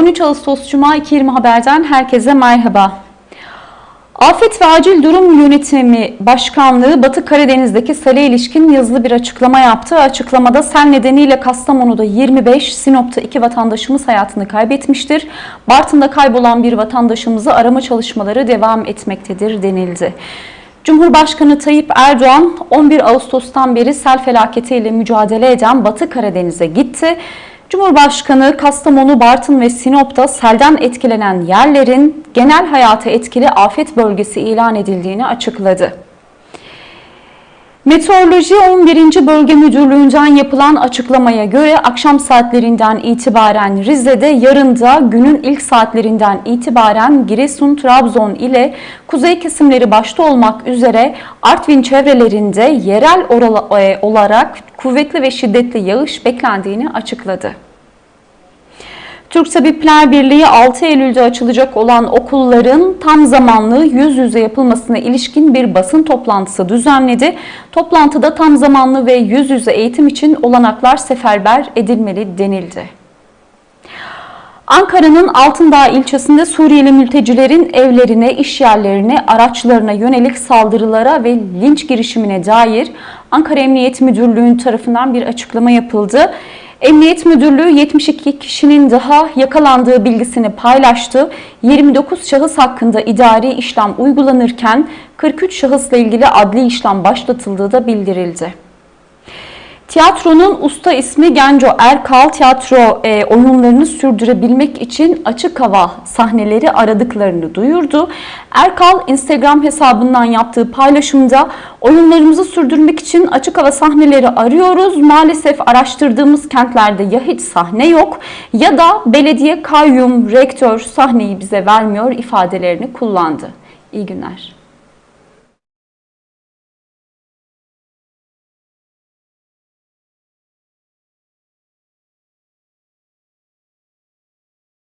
13 Ağustos Cuma 2.20 Haber'den herkese merhaba. Afet ve Acil Durum Yönetimi Başkanlığı Batı Karadeniz'deki sele ilişkin yazılı bir açıklama yaptı. Açıklamada sel nedeniyle Kastamonu'da 25, Sinop'ta 2 vatandaşımız hayatını kaybetmiştir. Bartın'da kaybolan bir vatandaşımızı arama çalışmaları devam etmektedir denildi. Cumhurbaşkanı Tayyip Erdoğan 11 Ağustos'tan beri sel felaketiyle mücadele eden Batı Karadeniz'e gitti. Cumhurbaşkanı Kastamonu, Bartın ve Sinop'ta selden etkilenen yerlerin genel hayata etkili afet bölgesi ilan edildiğini açıkladı. Meteoroloji 11. Bölge Müdürlüğü'nden yapılan açıklamaya göre akşam saatlerinden itibaren Rize'de yarın da günün ilk saatlerinden itibaren Giresun, Trabzon ile kuzey kesimleri başta olmak üzere Artvin çevrelerinde yerel e, olarak kuvvetli ve şiddetli yağış beklendiğini açıkladı. Türk Tabipler Birliği 6 Eylül'de açılacak olan okulların tam zamanlı yüz yüze yapılmasına ilişkin bir basın toplantısı düzenledi. Toplantıda tam zamanlı ve yüz yüze eğitim için olanaklar seferber edilmeli denildi. Ankara'nın Altındağ ilçesinde Suriyeli mültecilerin evlerine, iş yerlerine, araçlarına yönelik saldırılara ve linç girişimine dair Ankara Emniyet Müdürlüğü tarafından bir açıklama yapıldı. Emniyet Müdürlüğü 72 kişinin daha yakalandığı bilgisini paylaştı. 29 şahıs hakkında idari işlem uygulanırken 43 şahısla ilgili adli işlem başlatıldığı da bildirildi. Tiyatronun usta ismi Genco Erkal tiyatro e, oyunlarını sürdürebilmek için açık hava sahneleri aradıklarını duyurdu. Erkal Instagram hesabından yaptığı paylaşımda oyunlarımızı sürdürmek için açık hava sahneleri arıyoruz. Maalesef araştırdığımız kentlerde ya hiç sahne yok ya da belediye kayyum, rektör sahneyi bize vermiyor ifadelerini kullandı. İyi günler.